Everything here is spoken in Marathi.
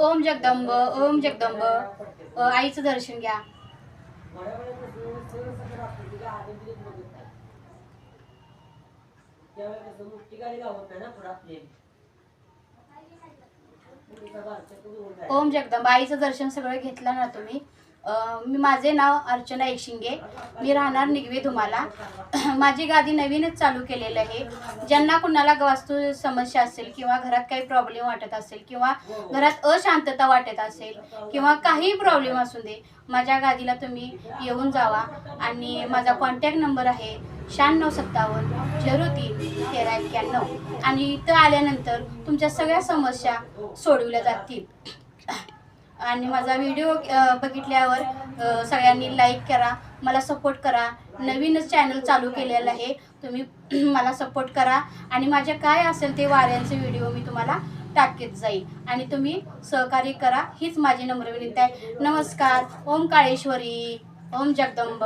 ओम जगदंब ओम जगदंब. आईचं दर्शन घ्या. ओम जगदंब आईचं दर्शन सगळं घेतलं ना तुम्ही? मी माझे नाव अर्चना एकशिंगे. मी राहणार निगवे धुमाला. माझी गादी नवीनच चालू केलेलं आहे. ज्यांना कुणाला वास्तू समस्या असेल किंवा घरात काही प्रॉब्लेम वाटत असेल किंवा घरात अशांतता वाटत असेल किंवा काही प्रॉब्लेम असू दे माझ्या गादीला तुम्ही येऊन जावा. आणि माझा कॉन्टॅक्ट नंबर आहे शहाण्णव सत्तावन्न झिरो तीन तेरा एक्क्याण्णव. आणि इथं आल्यानंतर तुमच्या सगळ्या समस्या सोडवल्या जातील. आणि माझा व्हिडिओ बघितल्यावर सगळ्यांनी लाईक करा मला सपोर्ट करा. नवीनच चॅनल चालू केलेलं आहे तुम्ही मला सपोर्ट करा. आणि माझ्या काय असेल ते वाऱ्यांचे व्हिडिओ मी तुम्हाला टाकीत जाईल आणि तुम्ही सहकार्य करा हीच माझी नम्र विनंती आहे. नमस्कार ओम काळेश्वरी ओम जगदंब.